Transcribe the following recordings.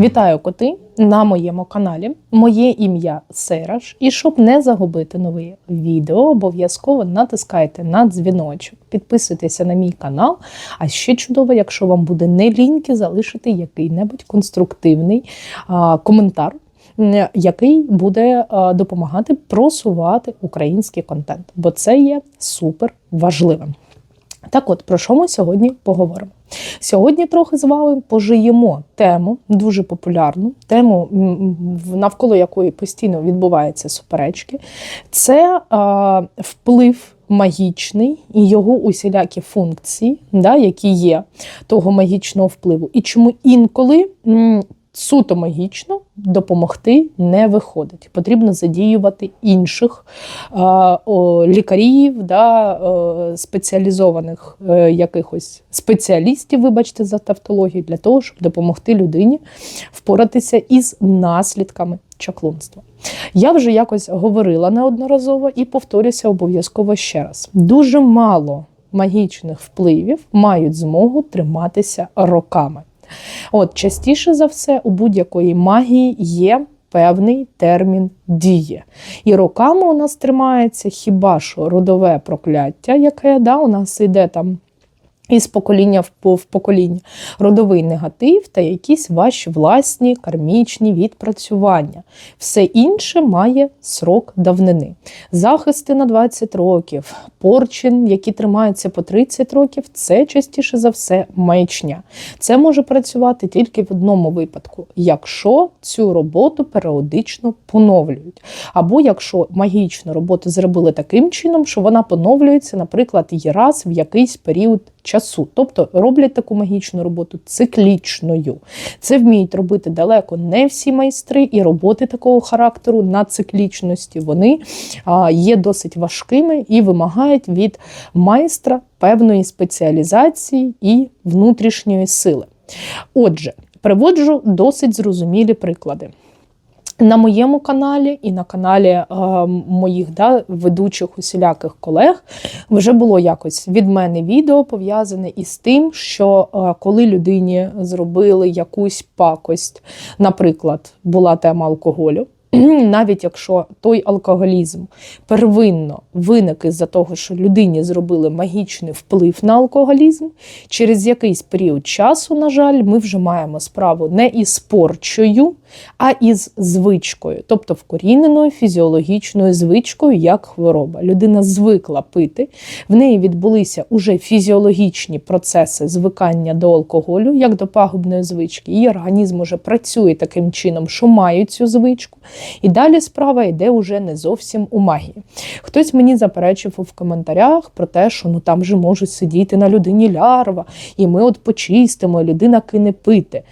Вітаю коти на моєму каналі. Моє ім'я Сераж. І щоб не загубити нове відео, обов'язково натискайте на дзвіночок, підписуйтеся на мій канал. А ще чудово, якщо вам буде не ліньки, залишити який-небудь конструктивний а, коментар. Який буде допомагати просувати український контент, бо це є супер важливим. Так от, про що ми сьогодні поговоримо? Сьогодні трохи з вами пожиємо тему, дуже популярну, тему, навколо якої постійно відбуваються суперечки. Це а, вплив магічний і його усілякі функції, да, які є того магічного впливу. І чому інколи суто магічно допомогти не виходить. Потрібно задіювати інших е, лікарів, да, спеціалізованих е, якихось спеціалістів, вибачте, за тавтологію, для того, щоб допомогти людині впоратися із наслідками чаклунства. Я вже якось говорила неодноразово і повторюся обов'язково ще раз. Дуже мало магічних впливів мають змогу триматися роками. От частіше за все, у будь-якої магії є певний термін діє. І роками у нас тримається хіба що родове прокляття, яке да, у нас йде там. Із покоління в покоління родовий негатив та якісь ваші власні кармічні відпрацювання. Все інше має срок давнини. Захисти на 20 років, порчин, які тримаються по 30 років, це частіше за все маячня. Це може працювати тільки в одному випадку, якщо цю роботу періодично поновлюють. Або якщо магічну роботу зробили таким чином, що вона поновлюється, наприклад, і раз в якийсь період часу. Тобто роблять таку магічну роботу циклічною. Це вміють робити далеко не всі майстри, і роботи такого характеру на циклічності вони є досить важкими і вимагають від майстра певної спеціалізації і внутрішньої сили. Отже, приводжу досить зрозумілі приклади. На моєму каналі і на каналі е, моїх да, ведучих усіляких колег вже було якось від мене відео пов'язане із тим, що е, коли людині зробили якусь пакость, наприклад, була тема алкоголю. Навіть якщо той алкоголізм первинно виник із-за того, що людині зробили магічний вплив на алкоголізм, через якийсь період часу, на жаль, ми вже маємо справу не із порчою, а із звичкою, тобто вкоріненою фізіологічною звичкою, як хвороба. Людина звикла пити, в неї відбулися уже фізіологічні процеси звикання до алкоголю, як до пагубної звички. Її організм уже працює таким чином, що має цю звичку. І далі справа йде уже не зовсім у магії. Хтось мені заперечив в коментарях про те, що ну там же можуть сидіти на людині лярва, і ми от почистимо, людина кине пити.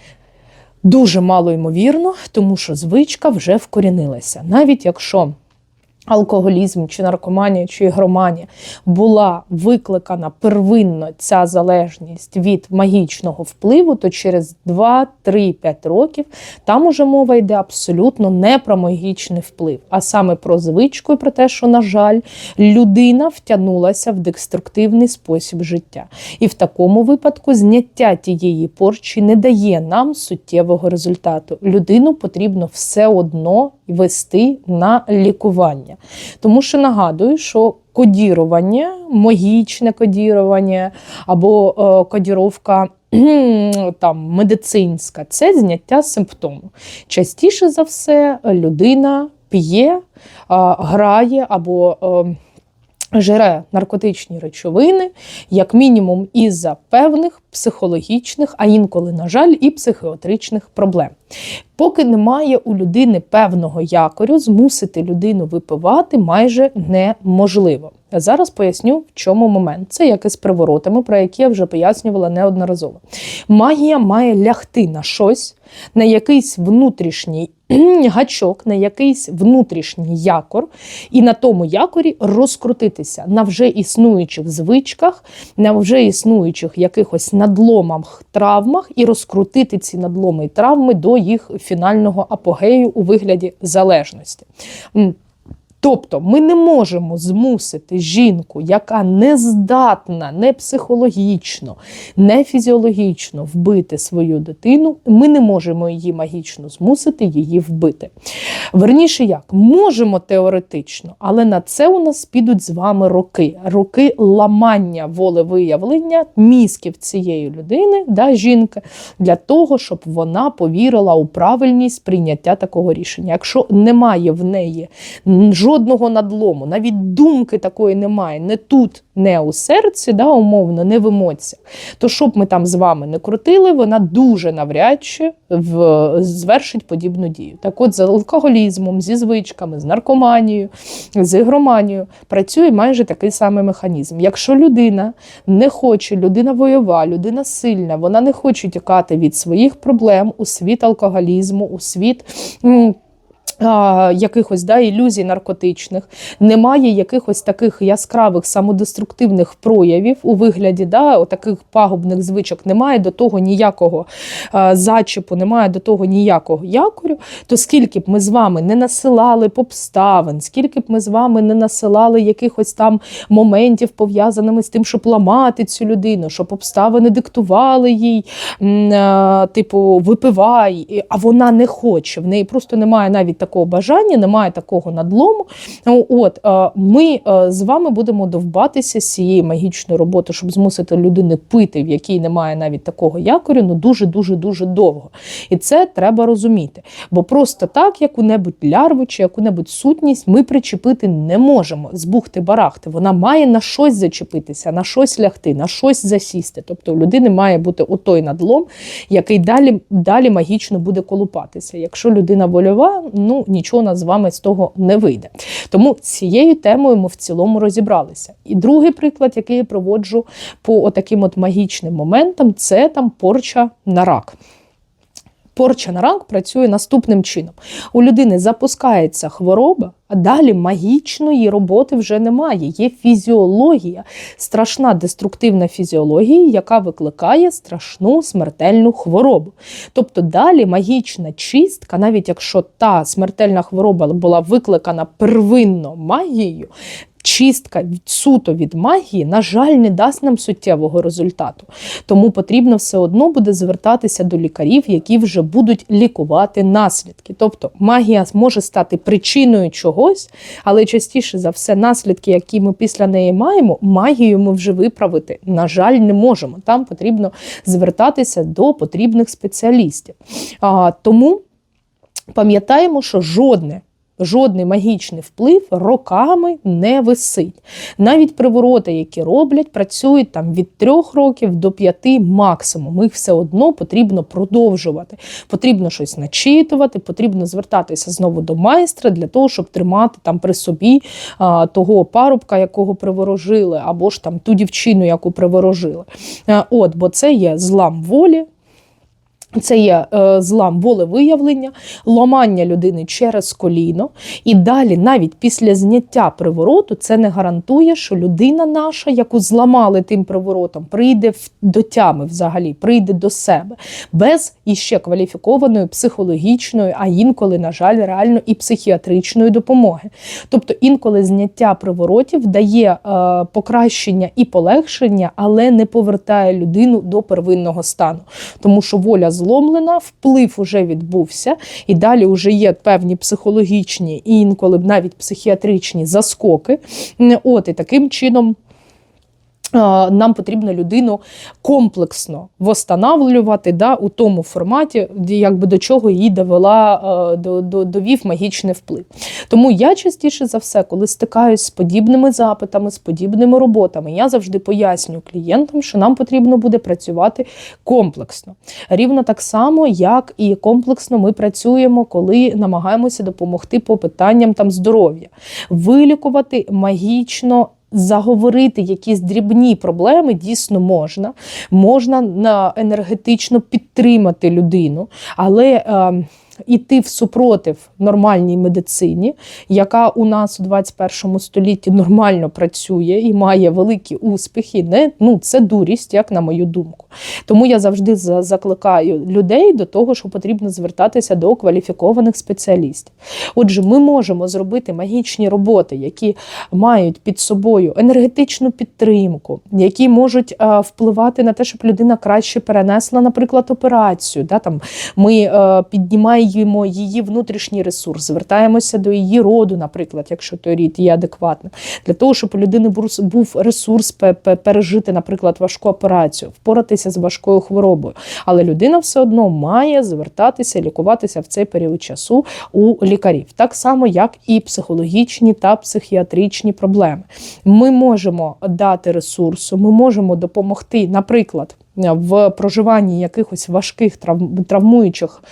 Дуже мало ймовірно, тому що звичка вже вкорінилася. Навіть якщо алкоголізм чи наркоманія чи ігроманія була викликана первинно ця залежність від магічного впливу, то через 2-3-5 років там уже мова йде абсолютно не про магічний вплив, а саме про звичку і про те, що, на жаль, людина втягнулася в деструктивний спосіб життя. І в такому випадку зняття тієї порчі не дає нам суттєвого результату. Людину потрібно все одно вести на лікування. Тому що нагадую, що кодірування, магічне кодірування або е, кодіровка там, медицинська це зняття симптому. Частіше за все людина п'є, грає або. Е, Жере наркотичні речовини, як мінімум, із-за певних психологічних, а інколи, на жаль, і психіатричних проблем. Поки немає у людини певного якорю, змусити людину випивати майже неможливо. Зараз поясню, в чому момент. Це як із приворотами, про які я вже пояснювала неодноразово. Магія має лягти на щось, на якийсь внутрішній гачок, на якийсь внутрішній якор, і на тому якорі розкрутитися на вже існуючих звичках, на вже існуючих якихось надломах, травмах, і розкрутити ці надломи і травми до їх фінального апогею у вигляді залежності. Тобто ми не можемо змусити жінку, яка не здатна не психологічно, не фізіологічно вбити свою дитину, ми не можемо її магічно змусити її вбити. Верніше як, можемо теоретично, але на це у нас підуть з вами роки. Роки ламання волевиявлення мізків цієї людини, да, жінки, для того, щоб вона повірила у правильність прийняття такого рішення. Якщо немає в неї жодного надлому, навіть думки такої немає, не тут, не у серці, да, умовно, не в емоціях, то щоб ми там з вами не крутили, вона дуже навряд чи в, звершить подібну дію. Так от з алкоголізмом, зі звичками, з наркоманією, з ігроманією працює майже такий самий механізм. Якщо людина не хоче, людина воєва, людина сильна, вона не хоче тікати від своїх проблем у світ алкоголізму, у світ. Якихось да, ілюзій наркотичних, немає якихось таких яскравих самодеструктивних проявів у вигляді да, таких пагубних звичок, немає до того ніякого а, зачіпу, немає до того ніякого якорю, то скільки б ми з вами не насилали обставин, скільки б ми з вами не насилали якихось там моментів, пов'язаними з тим, щоб ламати цю людину, щоб обставини диктували їй, а, типу, випивай, а вона не хоче, в неї просто немає навіть такого бажання, немає такого надлому. Ну, От е, ми е, з вами будемо довбатися з цієї магічної роботи, щоб змусити людини пити, в якій немає навіть такого якорю, ну дуже дуже дуже довго. І це треба розуміти. Бо просто так, яку-небудь лярву чи яку-небудь сутність, ми причепити не можемо з бухти-барахти. Вона має на щось зачепитися, на щось лягти, на щось засісти. Тобто у людини має бути отой надлом, який далі, далі магічно буде колупатися. Якщо людина вольова, ну нічого у нас з вами з того не вийде. Тому цією темою ми в цілому розібралися. І другий приклад, який я проводжу по отаким от магічним моментам, це там порча на рак. Порча на рак працює наступним чином: у людини запускається хвороба, а далі магічної роботи вже немає. Є фізіологія, страшна деструктивна фізіологія, яка викликає страшну смертельну хворобу. Тобто далі магічна чистка, навіть якщо та смертельна хвороба була викликана первинно магією. Чистка суто від магії, на жаль, не дасть нам суттєвого результату. Тому потрібно все одно буде звертатися до лікарів, які вже будуть лікувати наслідки. Тобто магія може стати причиною чогось, але частіше за все, наслідки, які ми після неї маємо, магію ми вже виправити, на жаль, не можемо. Там потрібно звертатися до потрібних спеціалістів. А, тому пам'ятаємо, що жодне. Жодний магічний вплив роками не висить. Навіть привороти, які роблять, працюють там від трьох років до п'яти максимум. Їх все одно потрібно продовжувати. Потрібно щось начитувати, потрібно звертатися знову до майстра для того, щоб тримати там при собі а, того парубка, якого приворожили, або ж там ту дівчину, яку приворожили. А, от, бо це є злам волі. Це є е, злам волевиявлення, ламання людини через коліно. І далі, навіть після зняття привороту, це не гарантує, що людина наша, яку зламали тим приворотом, прийде до тями взагалі, прийде до себе без іще кваліфікованої психологічної, а інколи, на жаль, реально і психіатричної допомоги. Тобто інколи зняття приворотів дає е, покращення і полегшення, але не повертає людину до первинного стану, тому що воля зломлена, вплив уже відбувся, і далі вже є певні психологічні і інколи навіть психіатричні заскоки. От і таким чином. Нам потрібно людину комплексно восстанавлювати да, у тому форматі, якби до чого її довела, до, до, довів магічний вплив. Тому я частіше за все, коли стикаюсь з подібними запитами, з подібними роботами, я завжди пояснюю клієнтам, що нам потрібно буде працювати комплексно. Рівно так само, як і комплексно ми працюємо, коли намагаємося допомогти по питанням там здоров'я, вилікувати магічно. Заговорити якісь дрібні проблеми дійсно можна. Можна на енергетично підтримати людину, але е, іти в супротив нормальній медицині, яка у нас у 21 столітті нормально працює і має великі успіхи, не ну це дурість, як на мою думку. Тому я завжди закликаю людей до того, що потрібно звертатися до кваліфікованих спеціалістів. Отже, ми можемо зробити магічні роботи, які мають під собою енергетичну підтримку, які можуть е, впливати на те, щоб людина краще перенесла, наприклад, операцію. Да, там, ми е, піднімаємо її внутрішній ресурс, звертаємося до її роду, наприклад, якщо той рід є адекватним, для того, щоб у людини був- ресурс пе- пе- пережити, наприклад, важку операцію, впоратися з важкою хворобою. Але людина все одно має звертатися, лікуватися в цей період часу у лікарів, так само, як і психологічні та психіатричні проблеми. Ми можемо дати ресурсу, ми можемо допомогти, наприклад. В проживанні якихось важких трав- травмуючих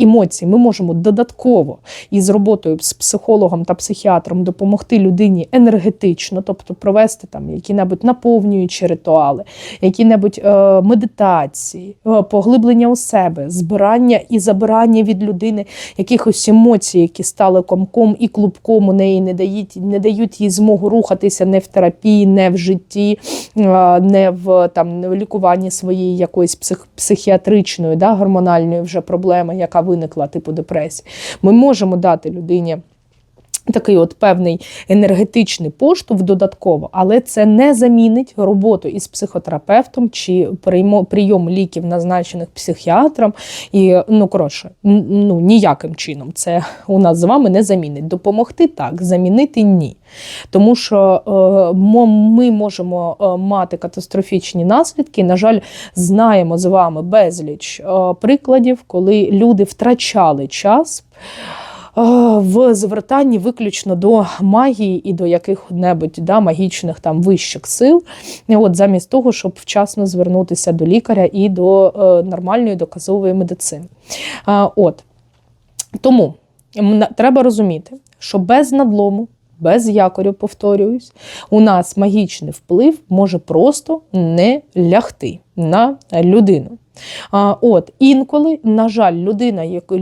емоцій. Ми можемо додатково із роботою з психологом та психіатром допомогти людині енергетично, тобто провести там які-небудь наповнюючі ритуали, які-небудь е, медитації, е, поглиблення у себе, збирання і забирання від людини якихось емоцій, які стали комком і клубком у неї не дають, не дають їй змогу рухатися не в терапії, не в житті, е, не в там в лікуванні своєї якоїсь псих, психіатричної, да, гормональної вже проблеми, яка виникла, типу депресії. Ми можемо дати людині. Такий от певний енергетичний поштовх додатково, але це не замінить роботу із психотерапевтом чи прийом ліків, назначених психіатром. І ну коротше, ну ніяким чином це у нас з вами не замінить. Допомогти так, замінити ні. Тому що е, ми можемо е, мати катастрофічні наслідки. На жаль, знаємо з вами безліч е, прикладів, коли люди втрачали час. В звертанні виключно до магії і до яких-небудь да, магічних там вищих сил, от замість того, щоб вчасно звернутися до лікаря і до е, нормальної доказової медицини. От тому треба розуміти, що без надлому, без якорю, повторююсь, у нас магічний вплив може просто не лягти на людину. От інколи, на жаль, людина, як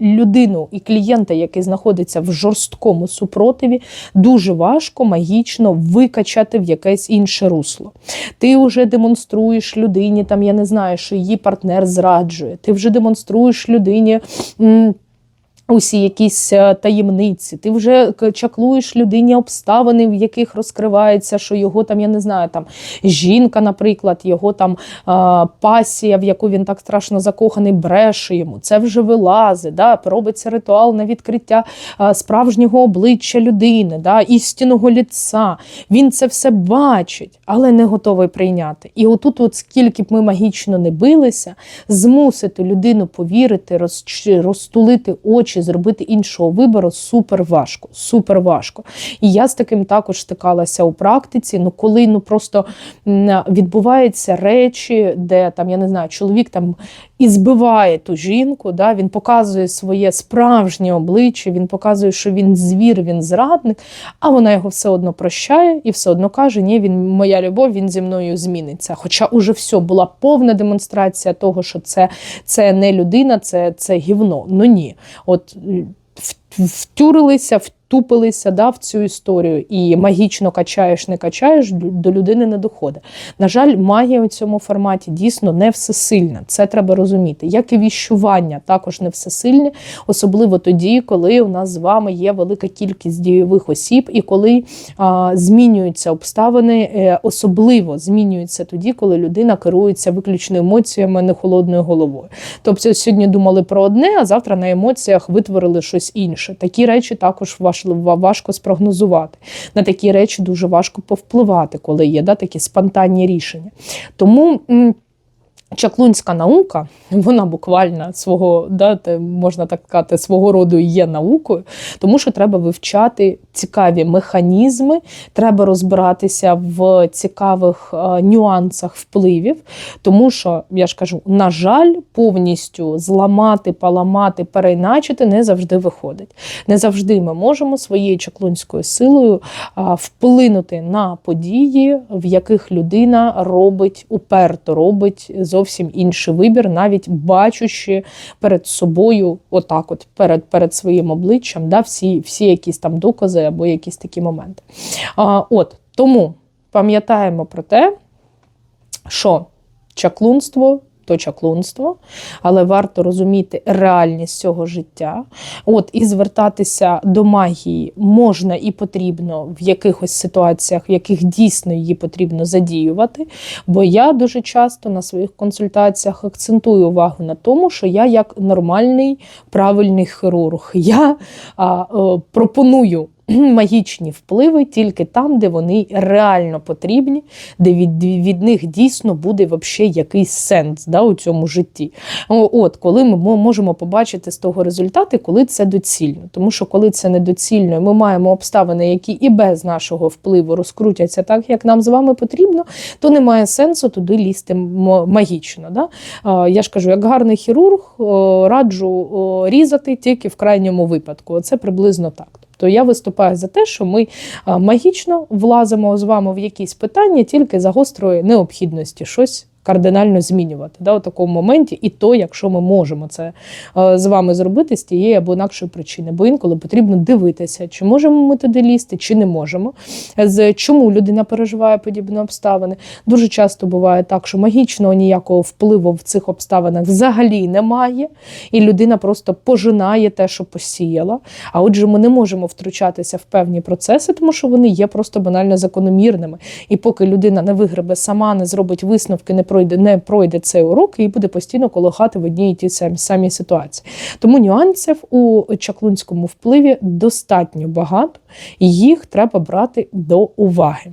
людину і клієнта, який знаходиться в жорсткому супротиві, дуже важко магічно викачати в якесь інше русло. Ти вже демонструєш людині, там я не знаю, що її партнер зраджує. Ти вже демонструєш людині. Усі якісь е, таємниці, ти вже чаклуєш людині обставини, в яких розкривається, що його там, я не знаю, там жінка, наприклад, його там е, пасія, в яку він так страшно закоханий, бреше йому. Це вже вилазить, да? робиться ритуал на відкриття е, справжнього обличчя людини, да? істинного ліца. Він це все бачить, але не готовий прийняти. І отут, от скільки б ми магічно не билися, змусити людину повірити, розч- розтулити очі, зробити іншого вибору супер важко. Супер важко. І я з таким також стикалася у практиці. Ну, коли ну просто відбуваються речі, де там я не знаю, чоловік там і збиває ту жінку, да, він показує своє справжнє обличчя, він показує, що він звір, він зрадник, а вона його все одно прощає і все одно каже: Ні, він моя любов, він зі мною зміниться. Хоча уже все була повна демонстрація того, що це, це не людина, це, це гівно. Ну ні. От м, в- втюрилися, втупилися да, в цю історію, і магічно качаєш, не качаєш, до людини не доходить. На жаль, магія у цьому форматі дійсно не всесильна. Це треба розуміти. Як і віщування також не всесильне, особливо тоді, коли у нас з вами є велика кількість дійових осіб, і коли а, змінюються обставини, е, особливо змінюються тоді, коли людина керується виключно емоціями, не холодною головою. Тобто сьогодні думали про одне, а завтра на емоціях витворили щось інше. Такі речі також важ- важко спрогнозувати. На такі речі дуже важко повпливати, коли є да, такі спонтанні рішення. Тому. Чаклунська наука, вона буквально свого, да, можна так сказати, свого роду є наукою, тому що треба вивчати цікаві механізми, треба розбиратися в цікавих е, нюансах впливів, тому що я ж кажу, на жаль, повністю зламати, поламати, переіначити не завжди виходить. Не завжди ми можемо своєю чаклунською силою вплинути на події, в яких людина робить уперто, робить зовсім інший вибір, навіть бачучи перед собою, отак, от перед, перед своїм обличчям, да, всі, всі якісь там докази або якісь такі моменти. А, От тому пам'ятаємо про те, що чаклунство. То чаклунство, але варто розуміти реальність цього життя. От і звертатися до магії можна і потрібно в якихось ситуаціях, в яких дійсно її потрібно задіювати. Бо я дуже часто на своїх консультаціях акцентую увагу на тому, що я як нормальний правильний хірург. Я а, е, пропоную магічні впливи тільки там, де вони реально потрібні, де від, від них дійсно буде вообще якийсь сенс да, у цьому житті. От, коли ми можемо побачити з того результати, коли це доцільно. Тому що коли це недоцільно, ми маємо обставини, які і без нашого впливу розкрутяться так, як нам з вами потрібно, то немає сенсу туди лізти магічно. Да? Я ж кажу, як гарний хірург, раджу різати тільки в крайньому випадку. Це приблизно так. Тобто я виступаю за те, що ми магічно влазимо з вами в якісь питання тільки за гострої необхідності щось кардинально змінювати да, у такому моменті, і то, якщо ми можемо це е, з вами зробити з тієї або інакшої причини. Бо інколи потрібно дивитися, чи можемо ми туди лізти, чи не можемо. З чому людина переживає подібні обставини. Дуже часто буває так, що магічного ніякого впливу в цих обставинах взагалі немає, і людина просто пожинає те, що посіяла. А отже, ми не можемо втручатися в певні процеси, тому що вони є просто банально закономірними. І поки людина не вигребе сама, не зробить висновки, не пройде, не пройде цей урок, і буде постійно колихати в одній і тій самій, ситуації. Тому нюансів у чаклунському впливі достатньо багато, і їх треба брати до уваги.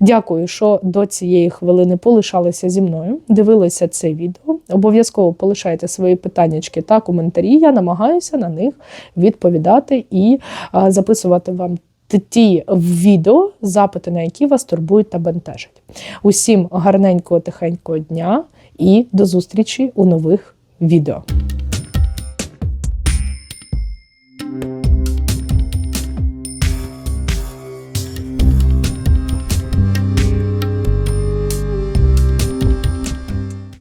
Дякую, що до цієї хвилини полишалися зі мною. Дивилися це відео. Обов'язково полишайте свої питаннячки та коментарі. Я намагаюся на них відповідати і записувати вам ті відео, запити на які вас турбують та бентежать. Усім гарненького, тихенького дня і до зустрічі у нових відео.